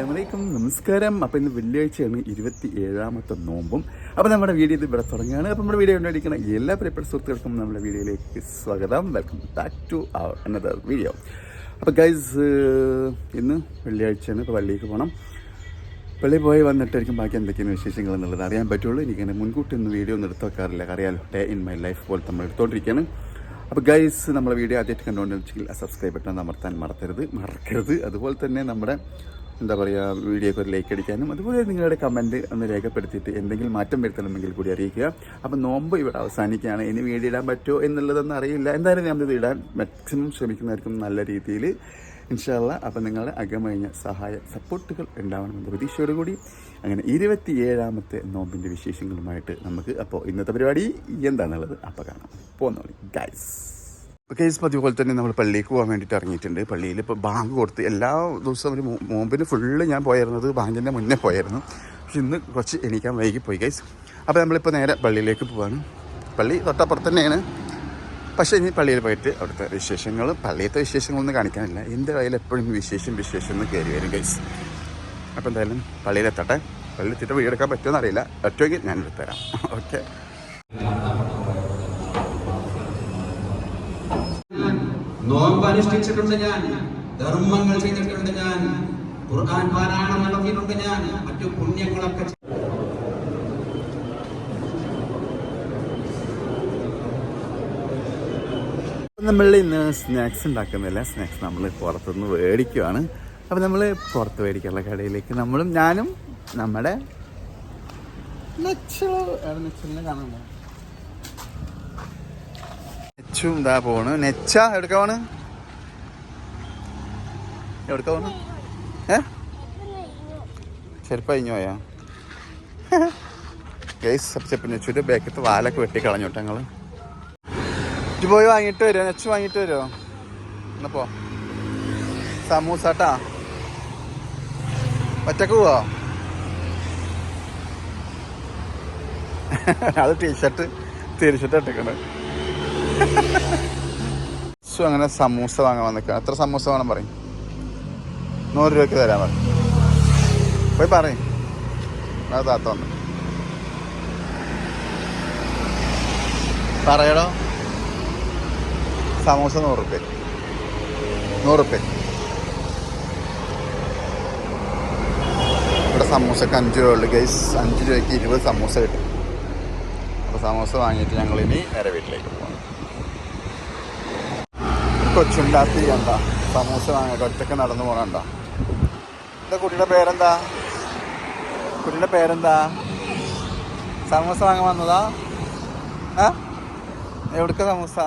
നമസ്കാരം. അപ്പോൾ ഇന്ന് വെള്ളിയാഴ്ചയാണ് ഇരുപത്തി ഏഴാമത്തെ നോമ്പും. അപ്പോൾ നമ്മുടെ വീഡിയോ ഇത് ഇവിടെ തുടങ്ങുകയാണ്. അപ്പോൾ നമ്മുടെ വീഡിയോ കണ്ടുപിടിക്കുന്ന എല്ലാ പ്രിയപ്പെട്ട സുഹൃത്തുക്കൾക്കും നമ്മുടെ വീഡിയോയിലേക്ക് സ്വാഗതം. Welcome back to our another video അപ്പോൾ ഗൈസ് ഇന്ന് വെള്ളിയാഴ്ചയാണ്. ഇപ്പോൾ പള്ളിക്ക് പോകണം പള്ളി പോയി വന്നിട്ടായിരിക്കും ബാക്കി എന്തൊക്കെയാണ് വിശേഷങ്ങൾ എന്നുള്ളത് അറിയാൻ പറ്റുള്ളൂ. എനിക്കങ്ങനെ മുൻകൂട്ടി ഒന്നും വീഡിയോ ഒന്നും എടുത്ത് വെക്കാറില്ല. അറിയാലോ ഡേ ഇൻ മൈ ലൈഫ് പോലെ നമ്മൾ എടുത്തുകൊണ്ടിരിക്കുകയാണ് അപ്പോൾ ഗൈസ് നമ്മളെ വീഡിയോ ആദ്യമായിട്ട് കണ്ടുകൊണ്ടിരിച്ചെങ്കിൽ സബ്സ്ക്രൈബ് ബട്ടൺ അമർത്താൻ മറക്കരുത്. മറക്കരുത്. അതുപോലെ തന്നെ നമ്മുടെ എന്താ പറയുക വീഡിയോക്ക് ഒരു ലൈക്ക് അടിക്കാനും അതുപോലെ നിങ്ങളുടെ കമന്റ് ഒന്ന് രേഖപ്പെടുത്തിയിട്ട് എന്തെങ്കിലും മാറ്റം വരുത്തണമെങ്കിൽ കൂടി അറിയിക്കുക. അപ്പോൾ നോമ്പ് ഇവിടെ അവസാനിക്കുകയാണ്. ഇനി വീഡിയോ ഇടാൻ പറ്റുമോ എന്നുള്ളതൊന്നും അറിയില്ല. എന്തായാലും ഞാനിത് ഇടാൻ മാക്സിമം ശ്രമിക്കുന്നതായിരിക്കും നല്ല രീതിയിൽ. ഇൻഷാല്ല അപ്പം നിങ്ങളുടെ അകമഴിഞ്ഞ സഹായ സപ്പോർട്ടുകൾ ഉണ്ടാവണമെന്ന പ്രതീക്ഷയോട് കൂടി അങ്ങനെ ഇരുപത്തി ഏഴാമത്തെ നോമ്പിന്റെ വിശേഷങ്ങളുമായിട്ട് നമുക്ക് അപ്പോൾ ഇന്നത്തെ പരിപാടി എന്താണുള്ളത് അപ്പോൾ കാണാം. പോന്നോളി ഗൈസ് കേസ് പതിവ് പോലെ തന്നെ നമ്മൾ പള്ളിക്ക് പോകാൻ വേണ്ടിയിട്ട് ഇറങ്ങിയിട്ടുണ്ട്. പള്ളിയിൽ ഇപ്പോൾ ബാങ്ക് കൊടുത്ത് എല്ലാ ദിവസവും ഒരു മുമ്പിന് ഫുള്ള് ഞാൻ പോയിരുന്നത് ബാങ്കിന്റെ മുന്നേ പോയായിരുന്നു. പക്ഷെ ഇന്ന് കുറച്ച് എണീക്കാൻ വൈകി പോയി കേസ് അപ്പോൾ നമ്മളിപ്പോൾ നേരെ പള്ളിയിലേക്ക് പോവാണ്. പള്ളി തൊട്ടപ്പുറത്ത് തന്നെയാണ്. പക്ഷേ ഇനി പള്ളിയിൽ പോയിട്ട് അവിടുത്തെ വിശേഷങ്ങൾ പള്ളിയത്തെ വിശേഷങ്ങളൊന്നും കാണിക്കാനില്ല. എന്റെ കയ്യിൽ എപ്പോഴും വിശേഷം വിശേഷം എന്ന് കയറി വരും കേസ് അപ്പോൾ എന്തായാലും പള്ളിയിലെത്തട്ടെ പള്ളിയിൽ എത്തിയിട്ട് വീടെടുക്കാൻ പറ്റുമോ എന്നറിയില്ല. ഒറ്റയ്ക്ക് ഞാൻ എടുത്തുതരാം ഓക്കെ നോമ്പ് അനുഷ്ഠിച്ചിട്ടുണ്ട് ഞാൻ ധർമ്മങ്ങൾ ചെയ്തിട്ടുണ്ട് ഞാൻ ഖുർആൻ പാരായണം നടത്തിയിട്ടുണ്ട് ഞാൻ മറ്റു പുണ്യങ്ങളൊക്കെ നമ്മളിൽ ഇന്ന് സ്നാക്സ് ഉണ്ടാക്കുന്നില്ല. സ്നാക്സ് നമ്മൾ പുറത്തുനിന്ന് മേടിക്കുവാണ്. അപ്പോൾ നമ്മൾ പുറത്ത് മേടിക്കാനുള്ള കടയിലേക്ക് നമ്മളും ഞാനും നമ്മുടെ നെച്ചു നെച്ചിലിനെ കാണുന്നുണ്ടോ? നെച്ചും ഇതാ പോണ്. നെച്ച എവിടുക്ക പോണ്? ഏ? ചെരുപ്പ് കഴിഞ്ഞു പോയാ? ഗൈസ് ചെപ്പ് നെച്ചുവിന്റെ ബാക്കത്ത് വാലൊക്കെ വെട്ടി കളഞ്ഞോട്ടെ ഞങ്ങൾ. ഇത് പോയി വാങ്ങിയിട്ട് വരുമോ നെച്ച് വാങ്ങിയിട്ട് വരുമോ എന്നപ്പോ സമൂസാട്ടാ ഒറ്റയ്ക്ക് പോവോ? അത് ടീഷർട്ട് തിരിച്ചിട്ട് ഇട്ടിക്കണ്. സു അങ്ങനെ സമൂസ വാങ്ങാൻ വന്നിക്ക എത്ര സമൂസ വേണം പറയും. നൂറ് രൂപയ്ക്ക് തരാൻ പറയും. പോയി പറയും. അത് താത്ത വന്നു. പറയടോ. സമൂസ നൂറ് റുപ്യ നൂറ് റുപ്യ ഇവിടെ സമൂസക്ക് അഞ്ച് രൂപ ഉള്ളു ഗൈസ് അഞ്ച് രൂപയ്ക്ക് ഇരുപത് സമൂസ കിട്ടും. അപ്പോൾ സമൂസ വാങ്ങിയിട്ട് ഞങ്ങൾ ഇനി നേരെ വീട്ടിലേക്ക് പോകണം കൊച്ചുണ്ടാത്തി എന്താ സമൂസ വാങ്ങിയിട്ട് നടന്നു പോകണ്ട എന്താ കുട്ടിയുടെ പേരെന്താ? കുട്ടിയുടെ പേരെന്താ? സമൂസ വാങ്ങാൻ വന്നതാ? എവിടുക്ക സമൂസ?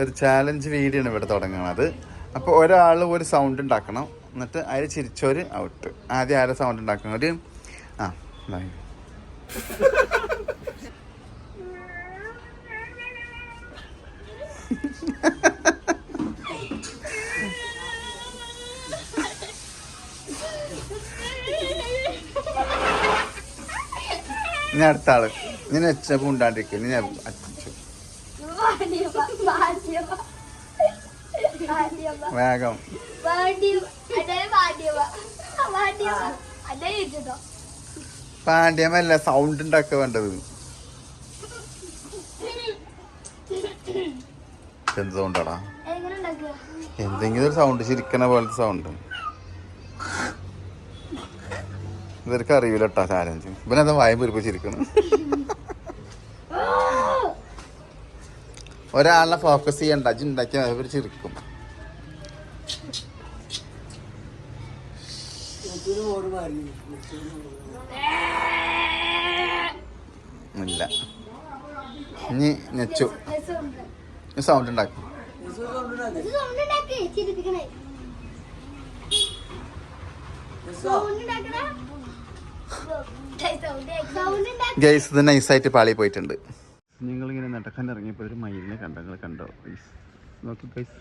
ഒരു ചാലഞ്ച് വീഡിയോ ആണ് ഇവിടെ തുടങ്ങുന്നത് അപ്പോൾ ഒരാൾ ഒരു സൗണ്ട് ഉണ്ടാക്കണം. എന്നിട്ട് അതിൽ ചിരിച്ചൊരു ഔട്ട് ആദ്യം ആരെ സൗണ്ട് ഉണ്ടാക്കണം ഒരു ആ ബൈ ഇനി അടുത്ത ആൾ. ഇനി വെച്ചപ്പോൾ ഉണ്ടാണ്ടിരിക്കും. ഇനി വേഗം. പാണ്ഡ്യമല്ല സൗണ്ട് ഉണ്ടാക്കുക വേണ്ടത്. എന്ത് സൗണ്ടാടാ എന്തെങ്കിലും ഒരു സൗണ്ട് ചിരിക്കണ പോലത്തെ സൗണ്ട് ഇവർക്ക് അറിയില്ല കേട്ടോ ചാലഞ്ച് ഇവനെന്താ വായ പൊരിപ്പ് ഒരാളെ ഫോക്കസ് ചെയ്യണ്ട. അജ് ഉണ്ടാക്കിയാൽ അവർ ചിരിക്കും. ഇല്ല. ഇനി നെച്ചു. സൗണ്ട് ഉണ്ടാക്കി ഗൈസ് ഇത് നൈസായിട്ട് പാളി പോയിട്ടുണ്ട്. നിങ്ങളിങ്ങനെ നടക്കാൻ ഇറങ്ങിയപ്പോൾ ഒരു മയിലിനെ കണ്ടോ? നിങ്ങൾ കണ്ടോ? ഗൈസ് നോക്കി ഗൈസ്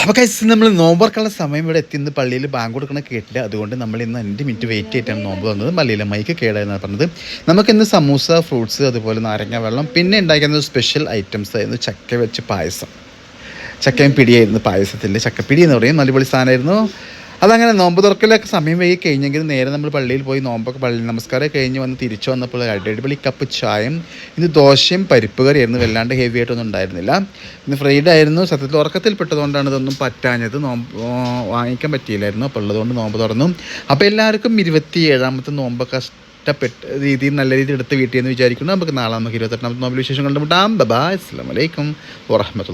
അപ്പോൾ കഴിച്ച് നമ്മൾ നോമ്പർക്കുള്ള സമയം ഇവിടെ എത്തി. ഇന്ന് പള്ളിയിൽ ബാങ്ക് കൊടുക്കണ കേട്ടില്ല. അതുകൊണ്ട് നമ്മൾ ഇന്ന് അഞ്ച് മിനിറ്റ് വെയിറ്റ് ചെയ്തിട്ടാണ് നോമ്പ് വന്നത് പള്ളിയിലെ മൈക്ക് കേടായെന്നാണ് പറഞ്ഞത്. നമുക്കിന്ന് സമൂസ ഫ്രൂട്ട്സ് അതുപോലെ നാരങ്ങ വെള്ളം പിന്നെ ഉണ്ടാക്കുന്ന സ്പെഷ്യൽ ഐറ്റംസ് ആയിരുന്നു ചക്ക വെച്ച് പായസം. ചക്കയും പിടിയായിരുന്നു പായസത്തിന്റെ. ചക്കപ്പിടി എന്ന് പറയും. നല്ലപൊളി സാധനമായിരുന്നു. അതങ്ങനെ നോമ്പ് തുറക്കലൊക്കെ സമയം വൈകി കഴിഞ്ഞെങ്കിൽ നേരെ നമ്മൾ പള്ളിയിൽ പോയി നോമ്പൊക്കെ പള്ളി നമസ്കാരം കഴിഞ്ഞ് വന്ന് തിരിച്ചു വന്നപ്പോൾ അടിപൊളി കപ്പ് ചായയും ഇന്ന് ദോശയും പരിപ്പ് കറിയായിരുന്നു. വല്ലാണ്ട് ഹെവി ആയിട്ടൊന്നും ഉണ്ടായിരുന്നില്ല. ഇന്ന് ഫ്രൈഡേ ആയിരുന്നു. സത്യത്തിൽ ഉറക്കത്തിൽപ്പെട്ടതുകൊണ്ടാണ് ഇതൊന്നും പറ്റാഞ്ഞത്. നോമ്പ് വാങ്ങിക്കാൻ പറ്റിയില്ലായിരുന്നു. അപ്പോൾ ഉള്ളതുകൊണ്ട് നോമ്പ് തുറന്നു. അപ്പോൾ എല്ലാവർക്കും ഇരുപത്തി ഏഴാമത്തെ നോമ്പ് കഷ്ടപ്പെട്ട രീതിയിൽ നല്ല രീതിയിൽ എടുത്ത് വീട്ടിൽ നിന്ന് വിചാരിക്കുന്നു. നമുക്ക് നാളെ നമുക്ക് ഇരുപത്തെട്ടാമത്തെ നോമ്പിൽ വിശേഷം കണ്ടുമുട്ടാം. ബബാ അസ്സാം വലൈക്കും വറഹമത്തുള്ള